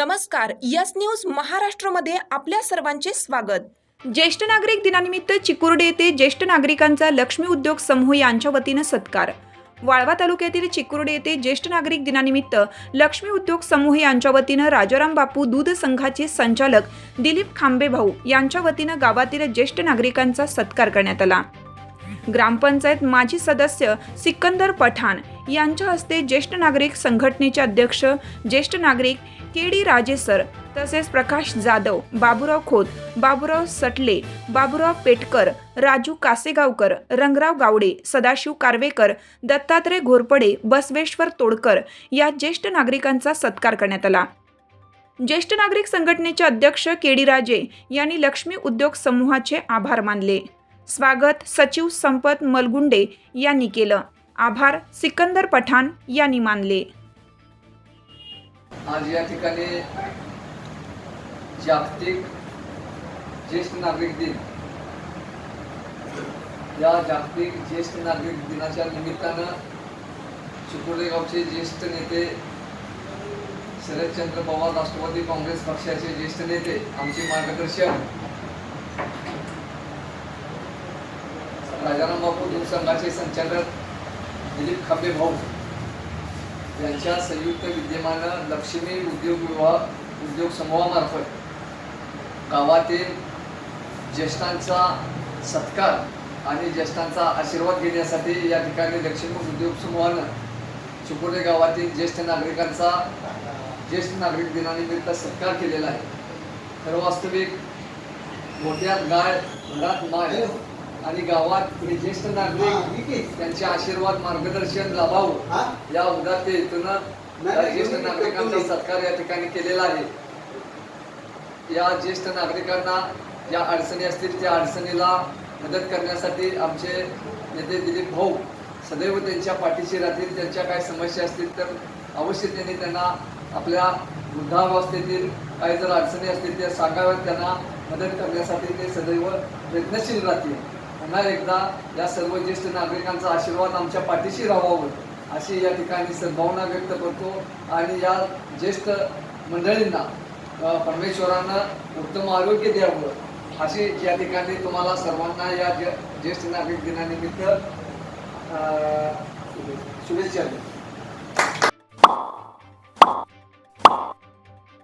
नमस्कार yes news महाराष्ट्रमध्ये आपल्या सर्वांचे स्वागत. ज्येष्ठ नागरिक दिनानिमित्त चिकुर्डे येथे ज्येष्ठ नागरिकांचा लक्ष्मी उद्योग समूह यांच्या वतीनं सत्कार. वाळवा तालुक्यातील चिकुर्डे येथे ज्येष्ठ नागरिक दिनानिमित्त लक्ष्मी उद्योग समूह यांच्या वतीनं राजाराम बापू दूध संघाचे संचालक दिलीप खांबे भाऊ यांच्या वतीनं गावातील ज्येष्ठ नागरिकांचा सत्कार करण्यात आला. ग्रामपंचायत माजी सदस्य सिकंदर पठाण यांच्या हस्ते ज्येष्ठ नागरिक संघटनेचे अध्यक्ष ज्येष्ठ नागरिक के डी राजे सर तसेच प्रकाश जाधव बाबुराव खोत बाबुराव सटले बाबुराव पेटकर राजू कासेगावकर रंगराव गावडे सदाशिव कारवेकर दत्तात्रय घोरपडे बसवेश्वर तोडकर या ज्येष्ठ नागरिकांचा सत्कार करण्यात आला. ज्येष्ठ नागरिक संघटनेचे अध्यक्ष के डी राजे यांनी लक्ष्मी उद्योग समूहाचे आभार मानले. स्वागत सचिव संपत मलगुंडे यांनी केलं. आभार सिकंदर पठाण यांनी मानले. आज या ठिकाणी जागतिक ज्येष्ठ नागरिक दिन. या जागतिक ज्येष्ठ नागरिक दिनाच्या निमित्तानं चिकोडे गावचे ज्येष्ठ नेते शरदचंद्र पवार राष्ट्रवादी काँग्रेस पक्षाचे ज्येष्ठ नेते आमचे मार्गदर्शक राजाराम बापू दूध संघाचे संचालक दिलीप खांबे भाऊ. यांच्या संयुक्त विद्यमानं लक्ष्मी उद्योग विभाग उद्योग समूहामार्फत गावातील ज्येष्ठांचा सत्कार आणि ज्येष्ठांचा आशीर्वाद घेण्यासाठी या ठिकाणी लक्ष्मी उद्योग समूहानं चिकोडे गावातील ज्येष्ठ नागरिकांचा ज्येष्ठ नागरिक दिनानिमित्त सत्कार केलेला आहे. खरं वास्तविक मोठ्यात गाय घरात माय आणि गावात हे ज्येष्ठ नागरिक त्यांचे आशीर्वाद मार्गदर्शन लाभावं. या उदात्त हेतून ज्येष्ठ नागरिकांचा सत्कार या ठिकाणी केलेला आहे. या ज्येष्ठ नागरिकांना ज्या अडचणी असतील त्या अडचणीला मदत करण्यासाठी आमचे नेते दिलीप भाऊ सदैव त्यांच्या पाठीशी राहतील. त्यांच्या काय समस्या असतील तर अवश्य त्यांनी त्यांना आपल्या वृद्धावस्थेतील काही जर अडचणी असतील त्या सांगाव्यात. त्यांना मदत करण्यासाठी ते सदैव प्रयत्नशील राहतील. पुन्हा एकदा या सर्व ज्येष्ठ नागरिकांचा आशीर्वाद आमच्या पाठीशी राहावं अशी या ठिकाणी सद्भावना व्यक्त करतो. आणि या ज्येष्ठ मंडळींना परमेश्वरांना उत्तम आरोग्य द्यावं अशी या ठिकाणी तुम्हाला सर्वांना या ज्येष्ठ नागरिक दिनानिमित्त शुभेच्छा देतो.